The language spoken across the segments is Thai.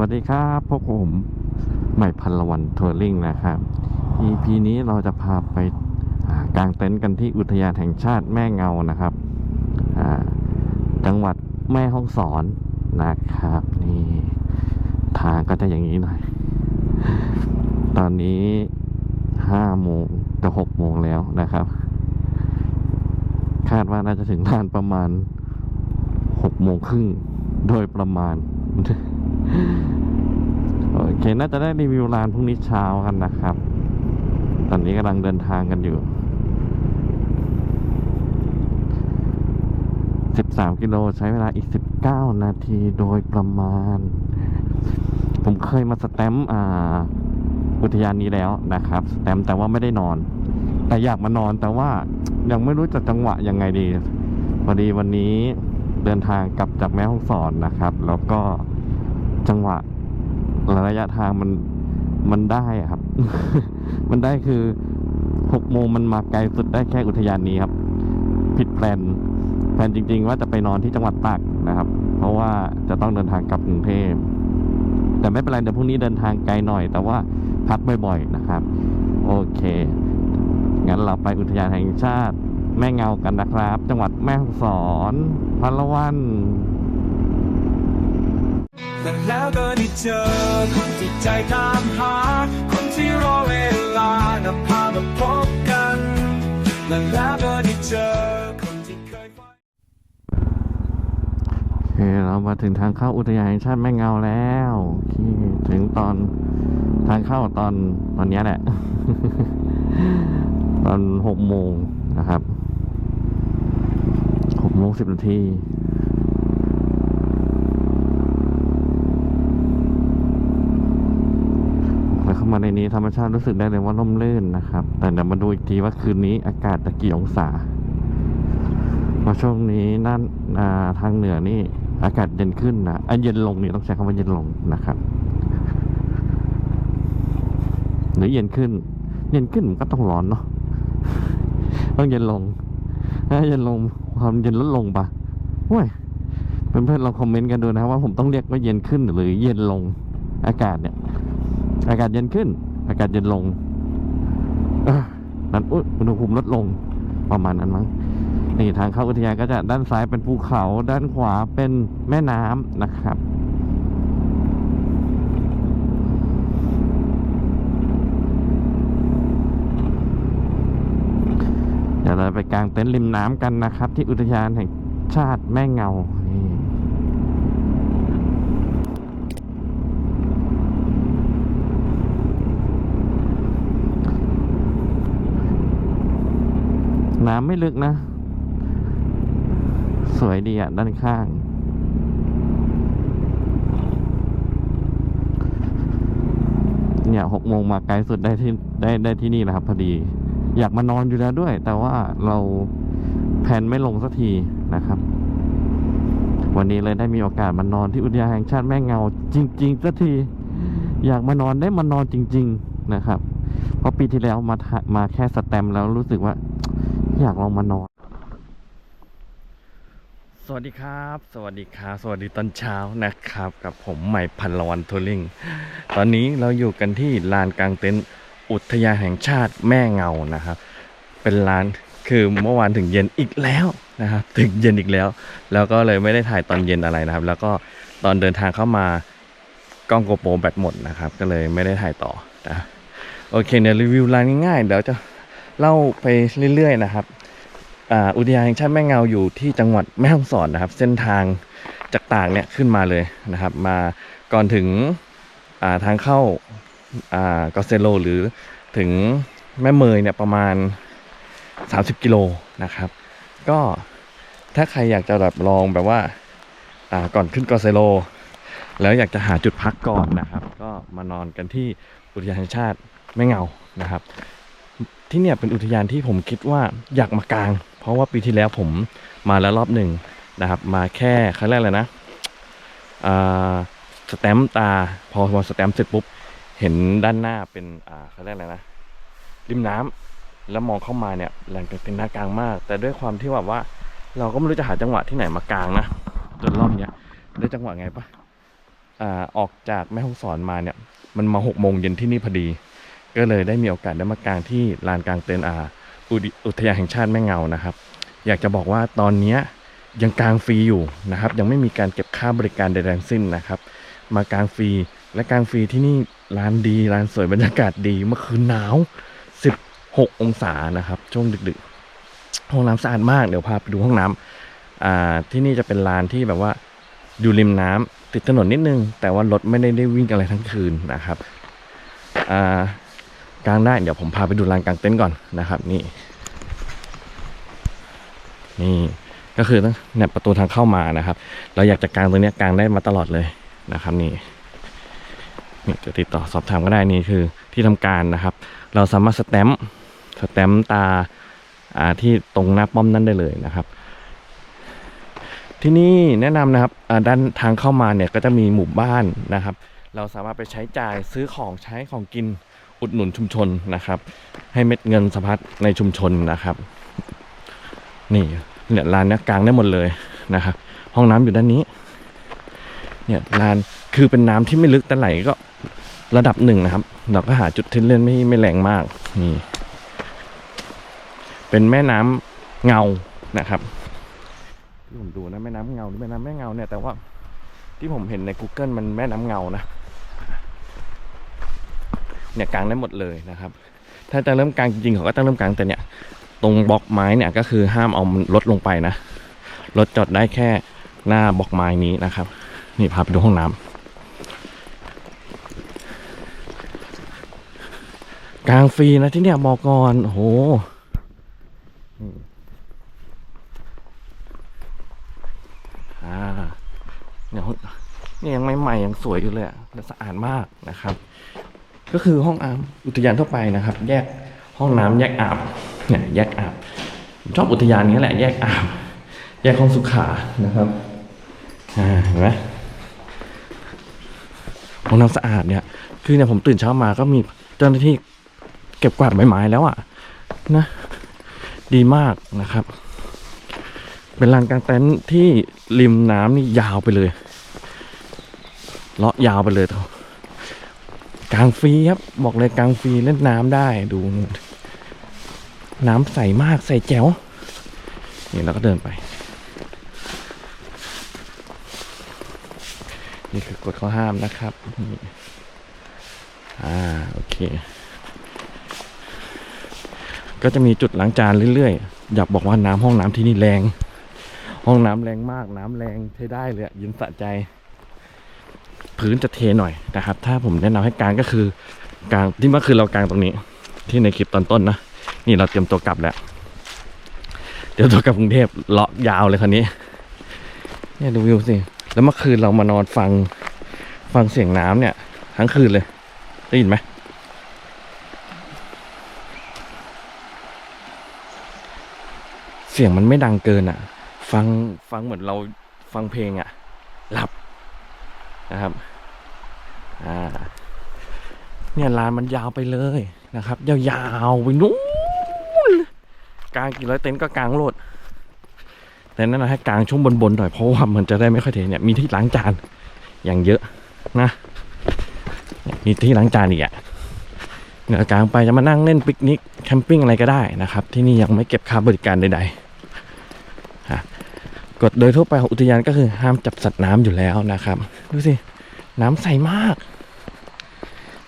วัสดีครับพวกผมใหม่พันละวันทัวริงนะครับ EP นี้เราจะพาไปกางเต็นท์กันที่อุทยานแห่งชาติแม่เงานะครับจังหวัดแม่ฮ่องสอนนะครับ นี่ทางก็จะอย่างนี้หน่อย ตอนนี้ห้าโมงจะหกโมงแล้วนะครับ คาดว่าน่าจะถึงลานประมาณหกโมงครึ่งโดยประมาณ โอเค น่าจะได้รีวิวร้านพรุ่งนี้เช้ากันนะครับ ตอนนี้กำลังเดินทางกันอยู่13กิโลใช้เวลาอีก19นาทีโดยประมาณ ผมเคยมาสแตมป์อุทยานนี้แล้วนะครับ สแตมป์แต่ว่าไม่ได้นอน แต่อยากมานอนแต่ว่ายังไม่รู้จะจังหวะยังไงดีพอดีวันนี้เดินทางกลับจากแม่ฮ่องสอนนะครับ แล้วก็ จังหวะระยะทางมันมันได้ครับ มันได้คือหกโมงมันมาไกลสุดได้แค่อุทยานนี้ครับ ผิดแพลนแพลนจริง ๆ ว่าจะไปนอนที่จังหวัดตากนะครับ เพราะว่าจะต้องเดินทางกลับกรุงเทพแต่ไม่เป็นไรเดี๋ยวพรุ่งนี้เดินทางไกลหน่อย แต่ว่าพักบ่อยๆนะครับ โอเคงั้นเราไปอุทยานแห่งชาติ แม่เงากันนะครับ จังหวัดแม่ฮ่องสอนพันละวัน แล้วก็ได้เจอคนที่ใจตามหา คนที่รอเวลานำพามาพบกันและแล้วก็ได้เจอคนที่เคยโอเคเรามาถึงทางเข้าอุทยานแห่งชาติแม่เงาแล้วโอเคถึงตอนทางเข้าตอนตอนนี้แหละ ตอนหกโมงนะครับหกโมงสิบนาทีแล้วเข้า มาในนี้ธรรมชาติรู้สึกได้เลยว่าร่มรื่นนะครับ แต่เดี๋ยวมาดูอีกทีว่าคืนนี้อากาศจะกี่องศาเพราะช่วงนี้นั่นาทางเหนือนี่อากาศเย็นขึ้นนะอะเย็นลงนี่ต้องใช้คำว่าเย็นลงนะครับ หรือเย็นขึ้น เย็นขึ้นมันก็ต้องร้อนเนาะต้องเย็นลงถ้าเย็นลงความเย็นลดลงปะโอ้ยเพื่อนๆลองคอมเมนต์กันดูนะว่าผมต้องเรียกว่าเย็นขึ้นหรือเย็นลงอากาศเนี่ย อากาศเย็นขึ้น อากาศเย็นลงออนั้นอุยอุณหภูมิลดลงประมาณนั้นมั้งนี่ทางเข้าอุทยานก็จะด้านซ้ายเป็นภูเขาด้านขวาเป็นแม่น้ำนะครับเดี๋ยวเราไปกางเต็นท์ริมน้ำกันนะครับ ที่อุทยานแห่งชาติแม่เงา น้ำไม่ลึกนะ สวยดีอะ ด้านข้าง เนี่ยหกโมงมาไกลสุดได้ที่ได้ได้ที่นี่แหละครับ พอดี อยากมานอนอยู่แล้วด้วย แต่ว่าเราแผนไม่ลงสักทีนะครับ วันนี้เลยได้มีโอกาสมานอนที่อุทยานแห่งชาติแม่เงา จริงๆสักที อยากมานอนได้มานอนจริง ๆ นะครับ เพราะปีที่แล้วมาถ่ายมาแค่สแตมแล้วรู้สึกว่า อยากลองมานอน สวัสดีครับ สวัสดีครับสวัสดีตอนเช้านะครับ กับผมใหม่พันละวันทัวริง ตอนนี้เราอยู่กันที่ลานกลางเต็นท์อุทยานแห่งชาติแม่เงานะครับ เป็นร้านคือเมื่อวานถึงเย็นอีกแล้วนะครับ ถึงเย็นอีกแล้ว แล้วก็เลยไม่ได้ถ่ายตอนเย็นอะไรนะครับ แล้วก็ตอนเดินทางเข้ามากล้องโกโปรแบตหมดนะครับ ก็เลยไม่ได้ถ่ายต่อนะโอเคเดี๋ยวรีวิวร้านง่ายๆเดี๋ยวจะ เล่าไปเรื่อยๆนะครับอ,อุทยานแห่งชาติแม่เงาอยู่ที่จังหวัดแม่ฮ่องสอนนะครับ เส้นทางจากตากเนี่ยขึ้นมาเลยนะครับ มาก่อนถึงาทางเข้าากอเซโล หรือถึงแม่เมยเนี่ยประมาณ 30 กิโลนะครับ ก็ถ้าใครอยากจะแบบลองแบบว่าอ่าก่อนขึ้นกอเซโล แล้วอยากจะหาจุดพักก่อนนะครับ ก็มานอนกันที่อุทยานแห่งชาติแม่เงานะครับ ที่เนี่ยเป็นอุทยานที่ผมคิดว่าอยากมากาง เพราะว่าปีที่แล้วผมมาแล้วรอบหนึ่งนะครับ มาแค่ครั้งแรกเลยนะสแตมป์ตาพอพอสแตมป์เสร็จปุ๊บเห็นด้านหน้าเป็นอ่าเขาเรียกอะไรนะริมน้ำแล้วมองเข้ามาเนี่ยแหล่งเป็นหน้ากลางมาก แต่ด้วยความที่แบบว่า เราก็ไม่รู้จะหาจังหวะที่ไหนมากลางนะจนรอบเนี้ยได้จังหวะไงปะอ่าออกจากแม่ฮ่องสอนมาเนี่ย มันมาหกโมงเย็นที่นี่พอดี ก็เลยได้มีโอกาสได้มากางที่ลานกลางเต็นท์อาอุดิอุทยานแห่งชาติแม่เงานะครับ อยากจะบอกว่าตอนนี้ยังกลางฟรีอยู่นะครับ ยังไม่มีการเก็บค่าบริการใดๆทั้งสิ้นนะครับ มากลางฟรีและกลางฟรีที่นี่ร้านดีร้านสวยบรรยากาศดีเมื่อคืนหนาว 16 องศานะครับ ช่วงดึกๆห้องน้ำสะอาดมากเดี๋ยวพาไปดูห้องน้ำอ่าที่นี่จะเป็นลานที่แบบว่าอยู่ริมน้ำติดถนนนิดนึง แต่ว่ารถไม่ได้ได้วิ่งอะไรทั้งคืนนะครับอ่า กลางได้เดี๋ยวผมพาไปดูลานกลางเต็นท์ก่อนนะครับ นี่ นี่ก็คือตั้งเนี่ยประตูทางเข้ามานะครับ เราอยากจะกางตรงนี้ยกางได้มาตลอดเลยนะครับ นี่นี่จะติดต่อสอบถามก็ได้นี่คือที่ทำการนะครับ เราสามารถสแตมป์สแตมป์ตาอ่าที่ตรงหน้าป้อมนั่นได้เลยนะครับ ที่นี่แนะนำนะครับอ่าด้านทางเข้ามาเนี่ยก็จะมีหมู่บ้านนะครับ เราสามารถไปใช้จ่ายซื้อของใช้ของกิน อุดหนุนชุมชนนะครับ ให้เม็ดเงินสะพัดในชุมชนนะครับ นี่เนี่ยลานเนี้ยกลางได้หมดเลยนะครับ ห้องน้ำอยู่ด้านนี้ เนี่ยลานคือเป็นน้ำที่ไม่ลึกแต่ไหลก็ระดับหนึ่งนะครับ เราก็หาจุดที่เล่นไม่ไม่แรงมากนี่ เป็นแม่น้ำเงานะครับที่ผมดูนะแม่น้ำเงาหรือแม่น้ำแม่เงาเนี่ยแต่ว่าที่ผมเห็นใน Google มันแม่น้ำเงานะ เนี่ยกลางได้หมดเลยนะครับ ถ้าจะเริ่มกลางจริงๆเขาก็ต้องเริ่มกลางแต่เนี่ย ตรงบล็อกไม้เนี่ยก็คือห้ามเอารถลงไปนะรถจอดได้แค่หน้าบล็อกไม้นี้นะครับ นี่พาไปดูห้องน้ำกลางฟรีนะที่เนี่ยบอกก่อนโอ้โหนี่อ่าเนี่ยห้องเนี่ยยังใหม่ๆยังสวยอยู่เลยอะและสะอาดมากนะครับ ก็คือห้องอาบอุทยานทั่วไปนะครับ แยกห้องน้ำแยกอาบเนี่ยแยกอาบชอบอุทยานนี้แหละแยกอาบแยกห้องสุขานะครับอ่าเห็นไหมห้องน้ำสะอาดเนี่ย คือเนี่ยผมตื่นเช้ามาก็มีเจ้าหน้าที่เก็บกวาดใบไม้แล้วอะนะดีมากนะครับ เป็นลานกลางเต็นท์ที่ริมน้ำนี่ยาวไปเลยเลาะยาวไปเลย กลางฟรีครับ บอกเลยกลางฟรีเล่นน้ำได้ดูนู่นน้ำใสมากใสแจ๋วนี่เราก็เดินไป นี่คือกฎข้อห้ามนะครับนี่อ่าโอเค ก็จะมีจุดล้างจานเรื่อยๆ อยากบอกว่าน้ำห้องน้ำที่นี่แรง ห้องน้ำแรงมากน้ำแรงใช้ได้เลยเยินสะใจ พื้นจะเทหน่อยนะครับ ถ้าผมแนะนำให้กางก็คือกางที่เมื่อคืนเรากางตรงนี้ ที่ในคลิปตอนต้นนะนี่เราเตรียมตัวกลับแล้วเตรียมตัวกลับกรุงเทพเลาะยาวเลยคันนี้เนี่ยดูวิวสิแล้วเมื่อคืนเรามานอนฟังฟังเสียงน้ำเนี่ย ทั้งคืนเลยได้ยินไหมเสียงมันไม่ดังเกินอะ ฟังฟังเหมือนเราฟังเพลงอะ หลับ นะครับอ่าเนี่ยลานมันยาวไปเลยนะครับ ยาวๆไปนู้นกลางกี่ร้อยเต็นท์ก็กลางโลดแต่นั่นนะให้กลางช่วงบนๆหน่อยเพราะว่ามันจะได้ไม่ค่อยเทเนี่ยมีที่ล้างจานอย่างเยอะนะมีที่ล้างจานอีกอะเนี่ยกลางไปจะมานั่งเล่นปิกนิกแคมปิ้งอะไรก็ได้นะครับ ที่นี่ยังไม่เก็บค่าบริการใดๆ กฎโดยทั่วไปของอุทยานก็คือห้ามจับสัตว์น้ำอยู่แล้วนะครับ ดูสิ น้ำใสมาก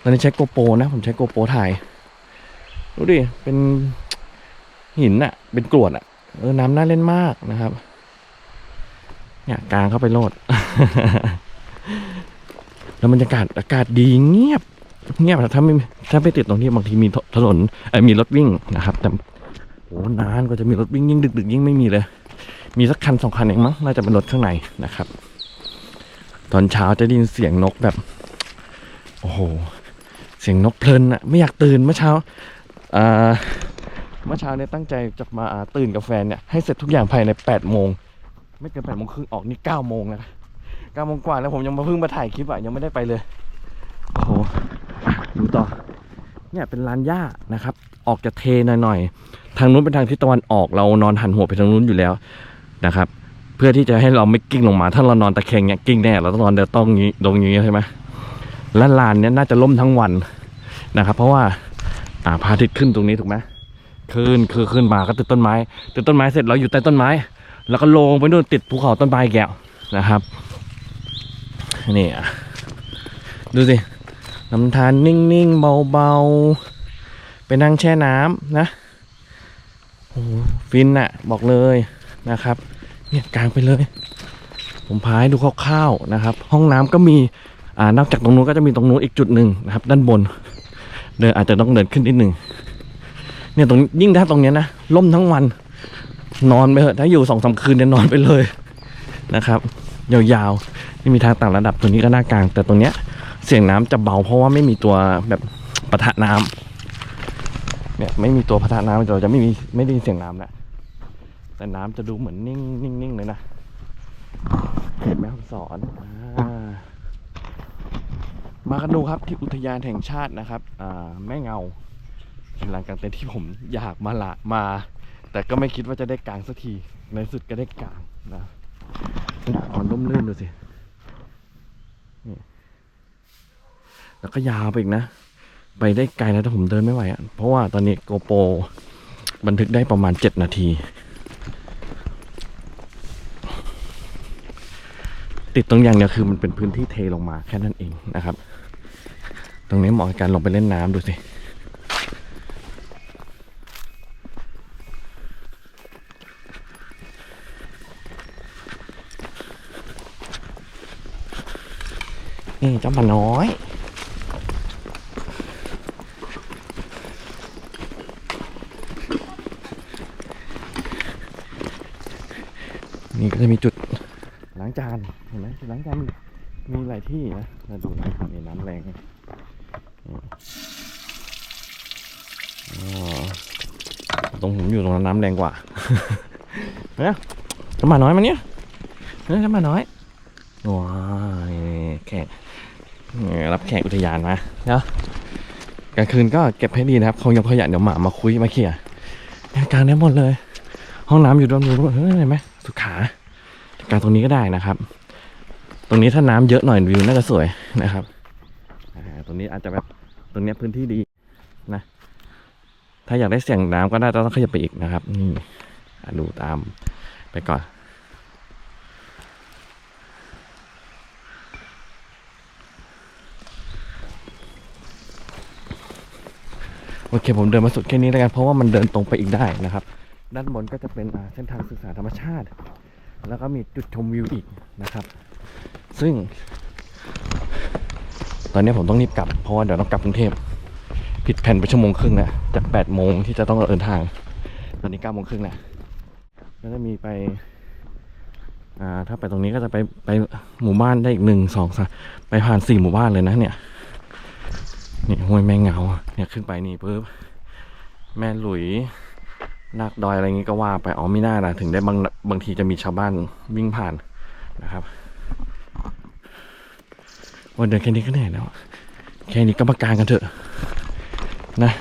ตอนนี้ใช้โกโปรนะ ผมใช้โกโปรถ่าย ดูดิ เป็นหินอะเป็นกรวดอะเออ น้ำน่าเล่นมากนะครับ เนี่ยกลางเข้าไปโลด แล้วบรรยากาศอากาศดีเงียบ เงียบอะถ้าไม่ถ้าไม่ติดตรงที่บางทีมีถนนเออมีรถวิ่งนะครับ แต่โอ้นานก็จะมีรถวิ่งยิ่งดึกๆยิ่งไม่มีเลย มีสักคันสองคันเองมั้งน่าจะเป็นรถข้างในนะครับ ตอนเช้าจะได้ยินเสียงนกแบบ โอ้โห เสียงนกเพลินอะไม่อยากตื่นเมื่อเช้าอ่าเมื่อเช้าเนี่ยตั้งใจจะมาตื่นกับแฟนเนี่ยให้เสร็จทุกอย่างภายใน8ปดโมงไม่เกินแปดโมงครึ่งออกนี่เก้าโมงนะเก้าโมงกว่าแล้วผมยังมาเพิ่งมาถ่ายคลิปอะยังไม่ได้ไปเลยโอ้โหดูต่อ เนี่ยเป็นลานหญ้านะครับ ออกจะเทหน่อยๆทางนู้นเป็นทางทิศตะวันออกเรานอนหันหัวไปทางนู้นอยู่แล้ว นะครับ เพื่อที่จะให้เราไม่กิ้งลงมา ถ้าเรานอนตะแคงเนี่ยกิ้งแน่เราต้องนอนเดินต้องงี้ตรงนี้ใช่ไหมและลานเนี้ยน่าจะล่มทั้งวันนะครับ เพราะว่าอ่าพระอาทิตย์ขึ้นตรงนี้ถูกไหมขึ้นคือขึ้นมาก็ติดต้นไม้ติดต้นไม้เสร็จเราอยู่ใต้ต้นไม้ แล้วก็ลงไปนู่นติดภูเขาต้นไม้แก้วนะครับนี่ดูสิลำธารนิ่งๆเบาๆไปนั่งแช่น้ำนะโอ้ฟินอะบอกเลย นะครับ เนี่ยกลางไปเลย ผมพาให้ดูคร่าวๆนะครับ ห้องน้ำก็มีอ่านอกจากตรงนู้นก็จะมีตรงนู้นอีกจุดหนึ่งนะครับ ด้านบน เดินอาจจะต้องเดินขึ้นนิดหนึ่งเนี่ยตรงยิ่งถ้าตรงเนี้ยนะล่มทั้งวัน นอนไปเถอะถ้าอยู่สองสามคืนเนี่ยนอนไปเลยนะครับ ยาวๆนี่มีทางต่างระดับตัวนี้ก็หน้ากลาง แต่ตรงเนี้ยเสียงน้ำจะเบาเพราะว่าไม่มีตัวแบบปะทะน้ำเนี่ยไม่มีตัวปะทะน้ำเราจะไม่มีไม่ได้ยินเสียงน้ำนะ แต่น้ำจะดูเหมือนนิ่งนิ่งนิ่งเลยนะเห็นไหมครับสอนมากันดูครับที่อุทยานแห่งชาตินะครับแม่เงาเป็นลานกางเต็นท์ที่ผมอยากมาละมา แต่ก็ไม่คิดว่าจะได้กลางสักทีในสุดก็ได้กลางนะมันร่มรื่นดูสินี่แล้วก็ยาวไปอีกนะ ไปได้ไกลแล้วแต่ผมเดินไม่ไหวอะเพราะว่าตอนนี้โกโปรบันทึกได้ประมาณเจ็ดนาที ติดตรงอย่างเดียวคือมันเป็นพื้นที่เทลงมาแค่นั้นเองนะครับ ตรงนี้เหมาะกับการลงไปเล่นน้ำดูสินี่เจ้าปลาน้อยนี่ก็จะมีจุด ห็นไหมจุดล้างจานมีมีหลายที่นะมาดูนะครับนี่น้ำแรงตรงผมอยู่ตรงนั้นน้ำแรงกว่าเนี่ยจะมาน้อยมันเนี่ยเนี่ยจะมาน้อยว้ายแขกรับแขกอุทยานมาเนาะกลางคืนก็เก็บให้ดีนะครับเขายังขยะเดี๋ยวหมามาคุยมาเขี่ยกลางได้หมดเลย ห้องน้ำอยู่ด้านนู้นเฮ้ยเห็นไหมสุขากลางตรงนี้ก็ได้นะครับ ตรงนี้ถ้าน้ำเยอะหน่อยวิวน่าจะสวยนะครับตรงนี้อาจจะแบบตรงนี้พื้นที่ดีนะ ถ้าอยากได้เสียงน้ำก็ได้ต้องขยับไปอีกนะครับนี่ดูตามไปก่อนโอเคผมเดินมาสุดแค่นี้แล้วกันเพราะว่ามันเดินตรงไปอีกได้นะครับ ด้านบนก็จะเป็นเส้นทางศึกษาธรรมชาติ แล้วก็มีจุดชมวิวอีกนะครับ ซึ่ง ตอนนี้ผมต้องรีบกลับ เพราะว่าเดี๋ยวต้องกลับกรุงเทพผิดแผนไปชั่วโมงครึ่งแล้วจาก8โมงที่จะต้องเดินทาง ตอนนี้9โมงครึ่งแล้วก็จะมีไป อ่า ถ้าไปตรงนี้ก็จะไปไปหมู่บ้านได้อีกหนึ่งสองสามไปผ่านสี่หมู่บ้านเลยนะเนี่ยนี่ห้วยแม่เงาเนี่ยขึ้นไปนี่ปุ๊บแม่หลุยนาคดอยอะไรอย่างงี้ก็ว่าไปอ๋อไม่น่านะถึงได้บางบางทีจะมีชาวบ้านวิ่งผ่านนะครับ วันเดินแค่นี้ก็เหนื่อยแล้ว แค่นี้ก็มากางกันเถอะ นะ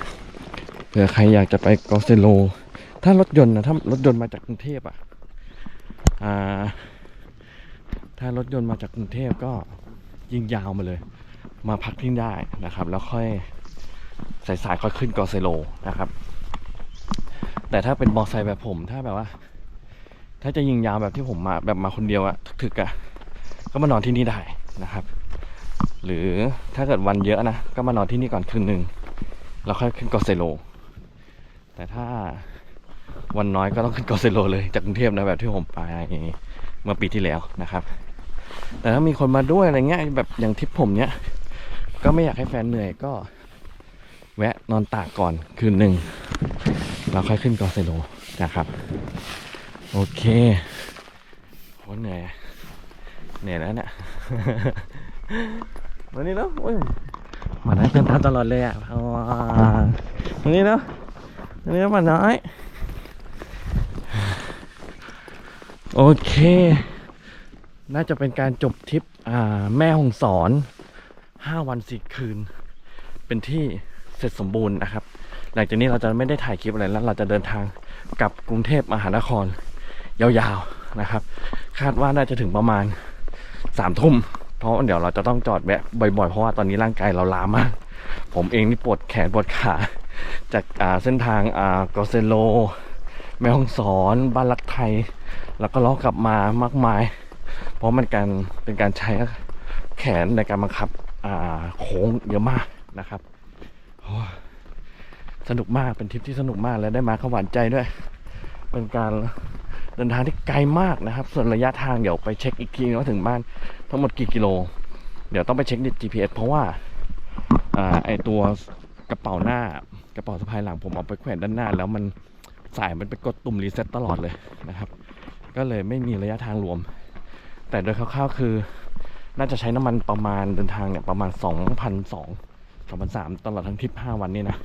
เผื่อใครอยากจะไปกอเซโล ถ้ารถยนต์นะถ้ารถยนต์มาจากกรุงเทพอะอ่า ถ้ารถยนต์มาจากกรุงเทพก็ยิงยาวมาเลย มาพักที่ได้นะครับ แล้วค่อยสายสายๆค่อยขึ้นกอเซโลนะครับ แต่ถ้าเป็นมอไซค์แบบผมถ้าแบบว่า ถ้าจะยิงยาวแบบที่ผมมาแบบมาคนเดียวอะถึกๆอะก็มานอนที่นี่ได้นะครับ หรือถ้าเกิดวันเยอะนะ ก็มานอนที่นี่ก่อนคืนหนึ่งแล้วค่อยขึ้นกอเซโล แต่ถ้าวันน้อยก็ต้องขึ้นกอเซโลเลยจากกรุงเทพนะแบบที่ผมไปเมื่อปีที่แล้วนะครับ แต่ถ้ามีคนมาด้วยอะไรเงี้ยแบบอย่างทริปผมเนี้ยก็ไม่อยากให้แฟนเหนื่อยก็ แวะนอนตากก่อนคืนหนึ่งแล้วค่อยขึ้นกอเซโลนะครับ โอเคโหเหนื่อยเหนื่อยแล้วเนี่ย วันนี้เนาะโอ้ยมานั่งเตือนตามตลอดเลยอะเอาว่ะวันนี้เนาะวันนี้เนาะมาน้อย โอเค น่าจะเป็นการจบทริปอ่าแม่หงสอนห้าวันสี่คืน เป็นที่เสร็จสมบูรณ์นะครับ หลังจากนี้เราจะไม่ได้ถ่ายคลิปอะไรแล้ว เราจะเดินทางกลับกรุงเทพมหานคร ยาวๆนะครับ คาดว่าน่าจะถึงประมาณสามทุ่มเพ ราะเดี๋ยวเราจะต้องจอดแวะบ่อยๆ เพราะว่าตอนนี้ร่างกายเราล้ามาก ผมเองนี่ปวดแขนปวดขา จากเส้นทางอ่ากอเซโล แม่ฮ่องสอนบ้านรักไทย แล้วก็ล้อกลับมามากมาย เพราะมันการเป็นการใช้แขนในการบังคับโค้งเยอะมากนะครับสนุกมากเป็นทริปที่สนุกมากและได้มาขวานใจด้วย เป็นการ เดินทางที่ไกลมากนะครับ ส่วนระยะทางเดี๋ยวไปเช็คอีกทีนึงว่าถึงบ้านทั้งหมดกี่กิโล เดี๋ยวต้องไปเช็คใน GPS เพราะว่าอ่าไอตัวกระเป๋าหน้ากระเป๋าสะพายหลังผมเอาไปแขวนด้านหน้า แล้วมันสายมันไปกดตุ่มรีเซ็ตตลอดเลยนะครับ ก็เลยไม่มีระยะทางรวม แต่โดยคร่าวๆคือ น่าจะใช้น้ำมันประมาณเดินทางเนี่ยประมาณ 2,200 2,300ตลอดทั้งทริป5วันนี้นะ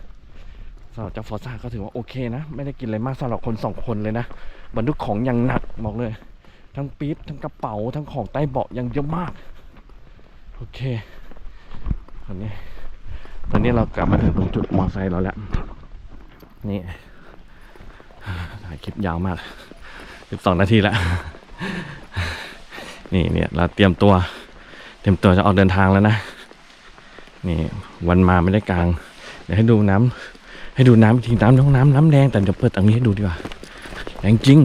สำหรับเจ้าฟอร์ซ่าก็ถือว่าโอเคนะ ไม่ได้กินอะไรมากสำหรับคน2คนเลยนะบรรทุกของอย่างหนักบอกเลย ทั้งปี๊บทั้งกระเป๋าทั้งของใต้เบาะยังเยอะมาก โอเคตอนนี้ตอนนี้เรากลับมาถึงตรงจุดมอไซค์เราแล้ว นี่ถ่ายคลิปยาวมาก12นาทีแล้ว นี่เนี่ยเราเตรียมตัว เตรียมตัวจะออกเดินทางแล้วนะ นี่วันมาไม่ได้กลาง เดี๋ยวให้ดูน้ำ ให้ดูน้ำอีกทีน้ำน้องน้ำน้ำแรงแต่เดี๋ยวเปิดตรงนี้ให้ดูดีกว่าแรงจริง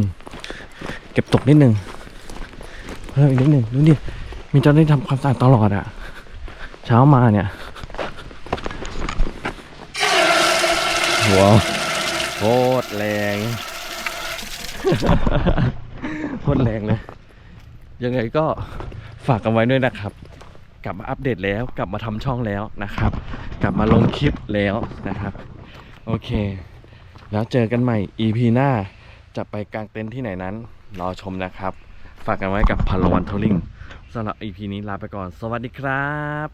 เก็บตกนิดนึงเพิ่มอีกนิดนึงดูดิมีเจ้าหน้าที่ทำความสะอาดตลอดอะเช้ามาเนี่ยหัวโคตรแรงโคตรแรงเลย ยังไงก็ฝากกันไว้ด้วยนะครับ กลับมาอัปเดตแล้ว กลับมาทำช่องแล้วนะครับ กลับมาลงคลิปแล้วนะครับ โอเค แล้วเจอกันใหม่ EP หน้า จะไปกางเต็นท์ที่ไหนนั้น รอชมนะครับ ฝากกันไว้กับพาลวันทัวริงสำหรับ EP นี้ลาไปก่อน สวัสดีครับ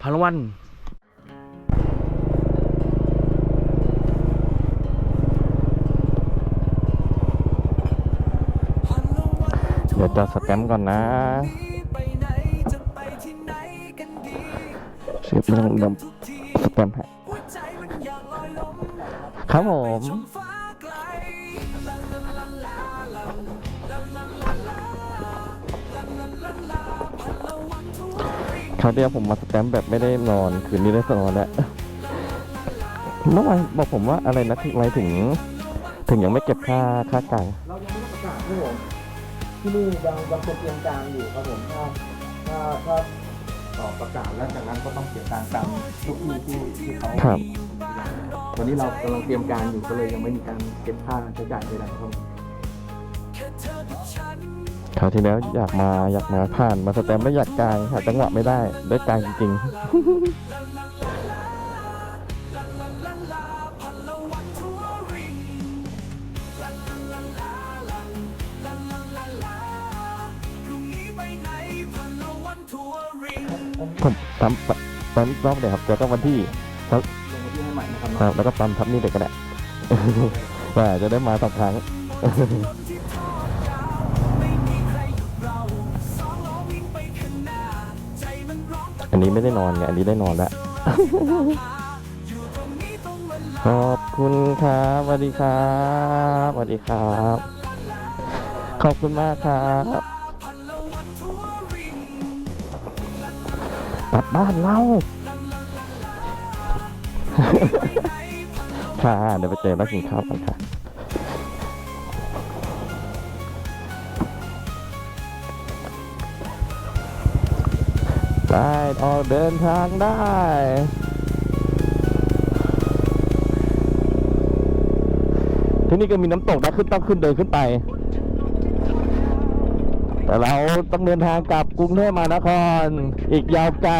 พาลวันเดี๋ยวจะสแตมป์ก่อนนะไปไหนจะไปที่ไหนกันดีเชฟไม่ต้องดมสแตมป์ให้ ครับผมคราวเดียวผมมาสแตมป์แบบไม่ได้นอน คืนนี้ได้นอนแล้วเมื่อวานบอกผมว่าอะไรนะที่หมาถึง ถึงยังไม่เก็บค่าค่าไก่เรายังไม่ได้ประกาศนี่ผมที่นี่บางบางคนเตรียมกลางอยู่ครับผมถ้าถ้าถ้าตอประกาศแล้วจากนั้นก็ต้องเสียตางตามทุกที่ที่เขา ตอนนี้เรากำลังเตรียมการอยู่ก็เลยยังไม่มีการเก็บค่าใช้จ่ายใดๆครับคราวที่แล้วอยากมาอยากมาผ่านมาสแตมไม่อยากกลางหาจังหวะไม่ได้ได้กลางจริงๆผมทำปั๊มรอบเดียครับจะต้องวันที่ ครับ แล้วก็ตามทับนี่เด็กก็หละแต่จะได้มาสักครั้งอันนี้ไม่ได้นอนไงอันนี้ได้นอนแล้ว ขอบคุณครับสวัสดีครับสวัสดีครับ ขอบคุณมากครับกลับบ้านเรา ค่ะเดี๋ยวไปเจอแล้วกินข้าวกันค่ะได้ออกเดินทางได้ที่นี่ก็มีน้ำตกนะขึ้นต้องขึ้นเดินขึ้นไป แต่เราต้องเดินทางกลับกรุงเทพมหานคร อีกยาวไกล